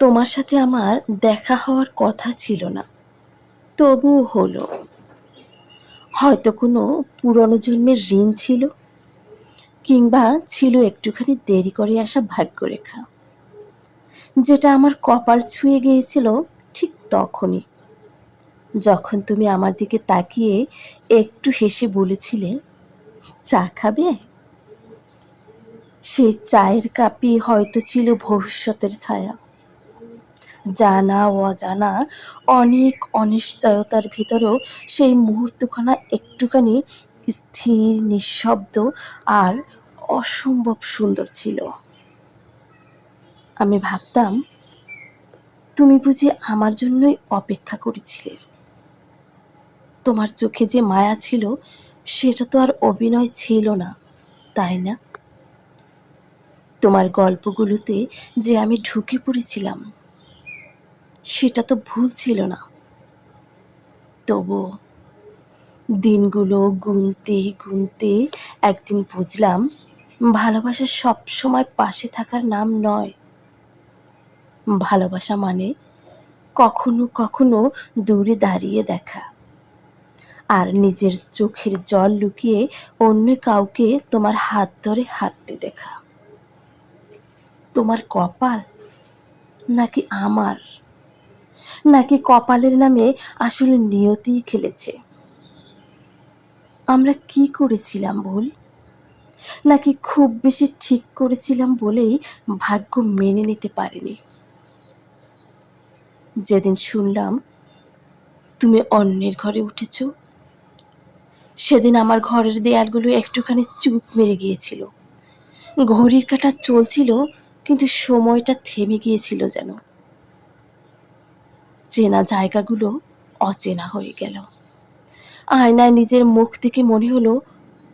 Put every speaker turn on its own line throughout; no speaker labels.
তোমার সাথে আমার দেখা হওয়ার কথা ছিল না। তবুও হলো। হয়তো কোনো পুরনো জন্মের ঋণ ছিল, কিংবা ছিল একটুখানি দেরি করে আসা ভাগ্যরেখা। যেটা আমার কপাল ছুঁয়ে গিয়েছিল ঠিক তখনই। যখন তুমি আমার দিকে তাকিয়ে একটু হেসে বলেছিলে, চা খাবে? সেই চায়ের কাপই হয়তো ছিল ভবিষ্যতের ছায়া। জানা অজানা অনেক অনিশ্চয়তার ভিতরেও সেই মুহূর্তখানা একটুখানি স্থির, নিঃশব্দ আর অসম্ভব সুন্দর ছিল। আমি ভাবতাম, তুমি বুঝি আমার জন্যই অপেক্ষা করেছিলে। তোমার চোখে যে মায়া ছিল, সেটা তো আর অভিনয় ছিল না, তাই না? তোমার গল্পগুলোতে যে আমি ঢুকে পড়েছিলাম সেটা তো ভুল ছিল না। তবু দিনগুলো গুনতে গুনতে একদিন বুঝলাম, ভালোবাসা সব সময় পাশে থাকার নাম নয়। ভালোবাসা মানে কখনো কখনো দূরে দাঁড়িয়ে দেখা আর নিজের চোখের জল লুকিয়ে অন্য কাউকে তোমার হাত ধরে হাঁটতে দেখা। তোমার কপাল নাকি আমার? নাকি কপালের নামে আসলে নিয়তিই খেলেছে? আমরা কি করেছিলাম ভুল? নাকি খুব বেশি ঠিক করেছিলাম বলেই ভাগ্য মেনে নিতে পারেনি? যেদিন শুনলাম, তুমি অন্যের ঘরে উঠেছ। সেদিন আমার ঘরের দেয়ালগুলো একটুখানি চুপ মেরে গিয়েছিল। ঘড়ির কাঁটা চলছিল, কিন্তু সময়টা থেমে গিয়েছিল যেন। চেনা জায়গাগুলো অচেনা হয়ে গেল। আয়নায় নিজের মুখ থেকে মনে হলো,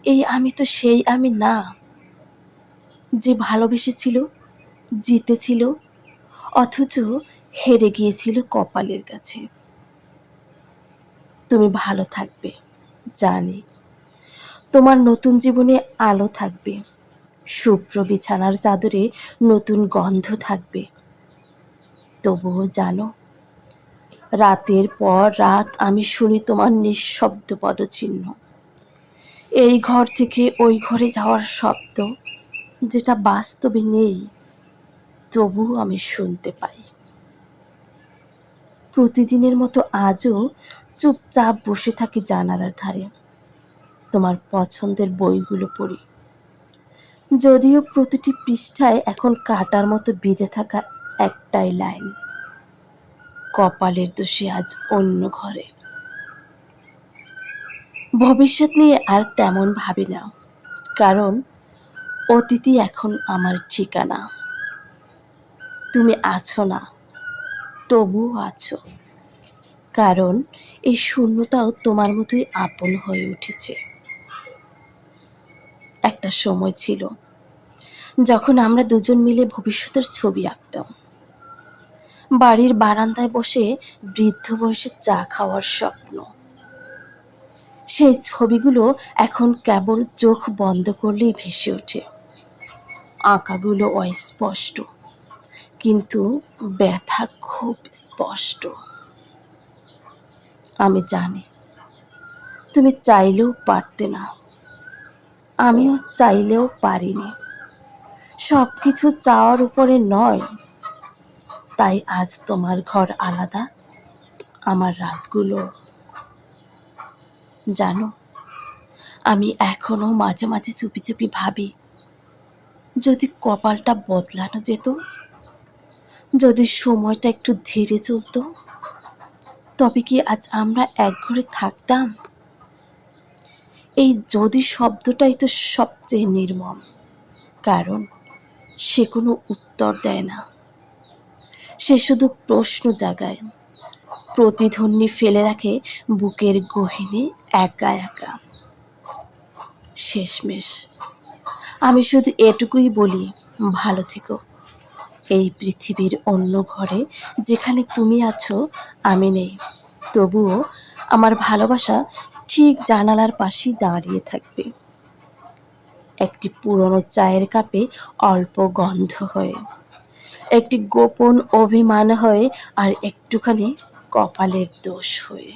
এই আমি তো সেই আমি না। যে ভালোবেসেছিল, জিতেছিল, অথচ হেরে গিয়েছিল কপালের কাছে। তুমি ভালো থাকবে, জানি। তোমার নতুন জীবনে আলো থাকবে। শুভ্র বিছানার চাদরে নতুন গন্ধ থাকবে। তবুও জানো রাতের পর রাত আমি শুনি তোমার নিঃশব্দ পদচিহ্ন। এই ঘর থেকে ওই ঘরে যাওয়ার শব্দ, যেটা বাস্তবে নেই, তবুও আমি শুনতে পাই। প্রতিদিনের মতো আজও চুপচাপ বসে থাকি জানালার ধারে। তোমার পছন্দের বইগুলো পড়ি। যদিও প্রতিটি পৃষ্ঠায় এখন কাটার মতো বিঁধে থাকা একটাই লাইন। কপালের দোষে আজ অন্য ঘরে। ভবিষ্যৎ নিয়ে আর তেমন ভাবি না, কারণ অতিথি এখন আমার ঠিকানা। তুমি আছো না, তবুও আছো, কারণ এই শূন্যতাও তোমার মতোই আপন হয়ে উঠেছে। একটা সময় ছিল যখন আমরা দুজন মিলে ভবিষ্যতের ছবি আঁকতাম। বাড়ির বারান্দায় বসে বৃদ্ধ বয়সে চা খাওয়ার স্বপ্ন। সেই ছবিগুলো এখন কেবল চোখ বন্ধ করলেই ভেসে ওঠে। আঁকাগুলো অস্পষ্ট, কিন্তু ব্যথা খুব স্পষ্ট। আমি জানি, তুমি চাইলেও পারতে না। আমিও চাইলেও পারিনি। সব কিছু চাওয়ার উপরে নয় তাই আজ তোমার ঘর আলাদা? আমার রাতগুলো। জানো, আমি এখনও মাঝে মাঝে চুপি চুপি ভাবি, যদি কপালটা বদলানো যেত, যদি সময়টা একটু ধীরে চলতো, তবে কি আজ আমরা এক ঘরে থাকতাম? এই যদি শব্দটাই তো সবচেয়ে নির্মম, কারণ সে কোনো উত্তর দেয় না। সে শুধু প্রশ্ন জাগায়। প্রতিধ্বনি ফেলে রাখে বুকের গহিনে একা একা। শেষমেশ, আমি শুধু এটুকুই বলি, ভালো থেকো। এই পৃথিবীর অন্য ঘরে যেখানে তুমি আছো, আমি নেই। তবুও আমার ভালোবাসা ঠিক জানালার পাশেই দাঁড়িয়ে থাকবে। একটি পুরনো চায়ের কাপে অল্প গন্ধ হয়ে একটি গোপন অভিমান হয়ে আর একটুখানি কপালের দোষ হয়ে।